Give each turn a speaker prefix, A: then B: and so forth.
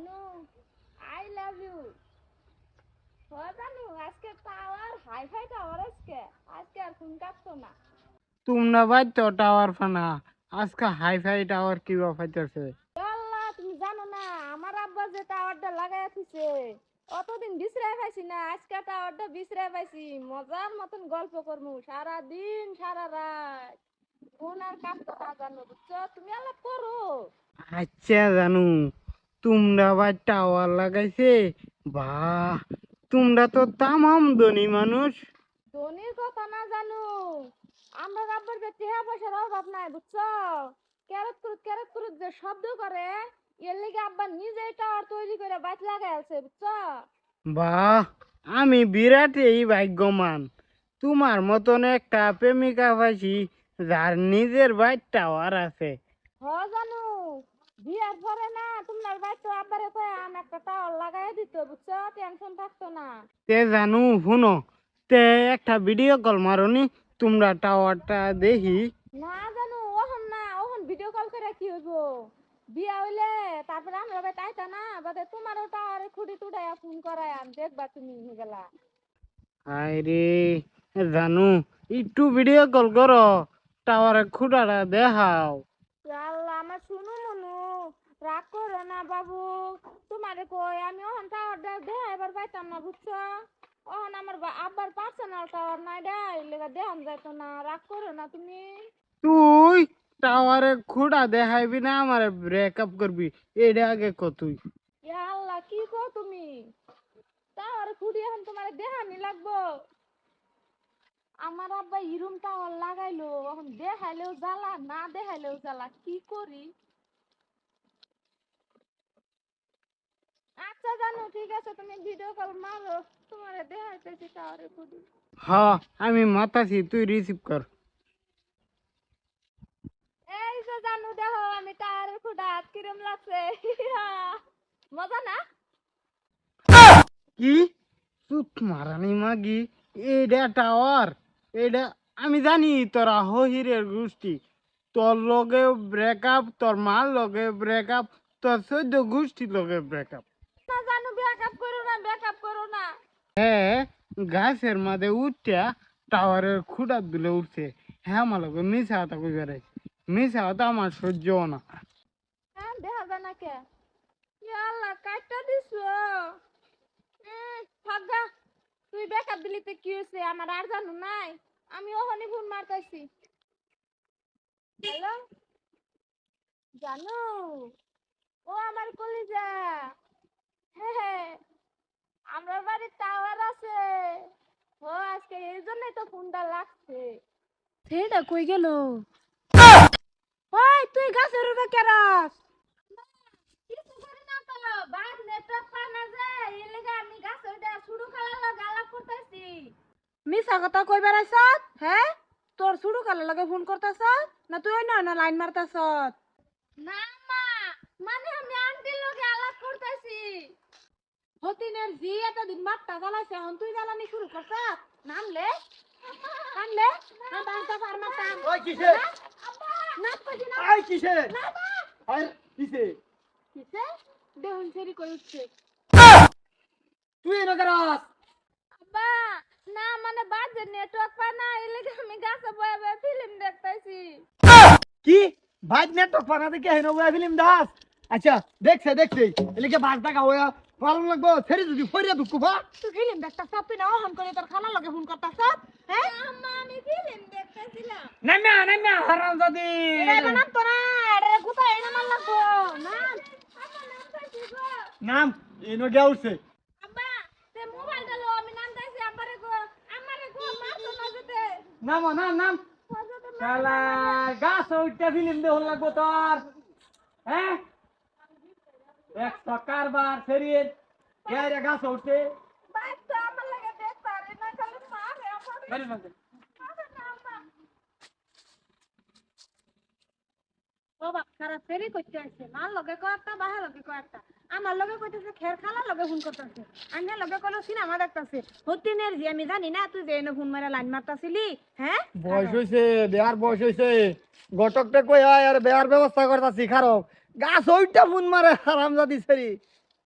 A: Janu I love you ও জানু আজকে tower hi fi tower আজকে। আজকে আর ফোন কাটতো না।
B: তোমরা ভাই তো টাওয়ার ফানা। আজকে হাই ফাই টাওয়ার কি পাইতেছে।
A: আল্লাহ তুমি জানো না আমার আব্বা যে টাওয়ারটা লাগাই দিছে অতদিন বিছরাই পাইছি না আজকে টাওয়ারটা বিছরাই পাইছি। মজার মতন গল্প করমু সারা দিন সারা রাত। ফোন আর কাটতো না জানো বুঝছ? তুমি আলাপ করো।
B: আচ্ছা জানু তোমরা ভাই টাওয়ার লাগাইছে? বাহ তোমরা তো তামাম ধনী মানুষ।
A: ধনির কথা না জানো। আমরা আব্বার যে টেহা পয়সার অভাব নাই বুঝছ? ক্যারত করুত ক্যারত করুত যে শব্দ করে এর লেগে আব্বা নিজেই টাওয়ার তৈরি করে বাইক লাগাই আছে বুঝছ?
B: বাহ আমি বিরাট এই ভাগ্যমান। তোমার মতন একটা প্রেমিকা পাইছি যার নিজের বাইক টাওয়ার আছে।
A: হ জানু। বিয়ার পরে না তোমার বাইক তো আব্বারে কয়ে আম একটা টাওয়ার লাগাই দিত বুঝছ টেনশন থাকতো না।
B: তে জানু শুনো তে একটা ভিডিও কল মারনি তোমরা টাওয়ারটা দেখি।
A: না জানু ওহন না ওহন ভিডিও কল করে কি হইব? বিয়া হইলে তারপরে আমরা ভাই তাইতা না বাদে তোমারও টাওয়ারে খুঁটি তুড়াইয়া ফোন করাই আম দেখবা তুমি হয়ে গেলা।
B: আরে জানু একটু ভিডিও কল করো টাওয়ারে খুঁটাটা দেখাও
A: আল্লাহ আমার শুনু মনু রাগ করো না বাবু। তোমারে কই আমি ওহন টাওয়ারটা দেহা এবার পাইতাম না বুঝছ? ওহন আমার আব্বার পার্সোনাল টাওয়ার নাই রে লেগা দেহাম যাইতো না রাগ করো না তুমি।
B: তুই টাওয়ারে খুঁটা দেখাইবি না আমার ব্রেকআপ করবি এটা আগে কতুই
A: ইয়া আল্লাহ কি কো তুমি? টাওয়ারে খুঁড়ি এখন তোমার দেহানি লাগবো। আমার আব্বা ইরুম টাওয়ার লাগাইলো এখন দেখাইলেও জ্বালা না দেখাইলেও জ্বালা কি করি? আচ্ছা জানো ঠিক আছে তুমি ভিডিও কল মারো। তোমার দেখাইতেছি টাওয়ারে খুঁড়ি
B: হ আমি মাতাছি তুই রিসিভ কর।
A: এই যে জানু দেখো আমি খুঁটা কিরম লাগছে। মজা না?
B: কি? চুপ মারানি মাগি এইটা টাওয়ার এইটা আমি জানি তোরা হহিরের গোষ্ঠী। তোর লগে ব্রেকআপ তোর মার লগে ব্রেকআপ তোর চোদ্দ গোষ্ঠী লগে ব্রেকআপ
A: না জানু ব্যাকআপ করো না ব্যাকআপ করো না
B: হ্যাঁ গাছের মাঝে উঠটা টাওয়ারের খুঁটা দিলে উঠছে। হ্যাঁ আমার লগে মিশা হতা কই বেড়াইছে মিশা হতা আমার সহ্য না।
A: হ্যাঁ দেখা না কে? আমার আর নাই? আমি ওখানে ফোন হ্যালো? জানো ও আমার কলিজা হ্যাঁ হ্যাঁ আমরা বাড়ির টাওয়ার আছে ও আজকে এই জন্যই লাগছে। সেটা কই গেল? ওই তুই গাছের উপরে কেরাস কিছু করি না তো বাদ নেটওয়ার্ক পায় না যায় এই লেগে আমি গাছে উঠে শুরু খালা গালা করতেছি। মিছা কথা কই বেড়াইছ হ্যাঁ? তোর শুরু খালা লগে ফোন করতেছ? না তুই না লাইন মারতাছ? না মা। মানে আমি আন্টির লগে আলাপ করতেছি। হতিনের জি এতদিন মারটা জ্বালাইছে এখন তুই জ্বালানি শুরু করছ? নামলে?
C: ওই কিসে
A: না কইছি না।
C: আই কিসে
A: না না
C: আই কিসে
A: কিসে দেহুন সেরি কই উঠছে।
C: তুই এনে করাস
A: আব্বা না মানে বাজে নেটওয়ার্ক পায় না এই লেগে আমি গাছে বয়ে বয়ে ফিল্ম দেখতাছি।
C: কি? ভাই নেটওয়ার্ক পানা দেখে হেন ওয়া ফিল্ম দাস? আচ্ছা দেখছে দেখছে। এলিকে বাস টাকা ওয়া পালন লাগবো ফেরি যদি ফরিয়া দুঃখ ভা
A: তুই ফিল্ম দেখতাছ তুই না অহন করে তোর খালা লগে ফোন করতাছ হ্যাঁ? আম্মা আমি ফিল্ম দেখতাছিলাম
C: নামা নামা হারাম জাদি
A: এটা নাম তো না এটা গুতা এই নাম লাগবো। নাম।
C: নাম এনো গিয়া উঠছে।
A: আব্বা তে মোবাইলটা লো আমি নাম তাইছি আমারে গো। আমারে গো মারতো না যেতে
C: নাম নাম নাম। শালা গাছ উঠতে ফিল্ম দেহ লাগবো তোর হ্যাঁ? এক সকারবার ফেরিয়ে কে গাছ উঠছে
A: বাবা খারা ফেরি করতে আসছে? মার লগে কয়েকটা বাহার লগে কয়েকটা। আমার লগে কইতেছে খের খালা লগে ফোন করতেছে। আন্না লগে কোনো সিনেমা দেখতাছে। হতিনের জি আমি জানি না তুই যে এনে ফোন মারা লাইন মারতাছিলি হ্যাঁ?
C: বয়স হয়েছে বেয়ার বয়স হয়েছে গটকটা কই আয় আর বেয়ার ব্যবস্থা করতা শিখারো গাছ ওইটা ফোন মারে হারাম জাদি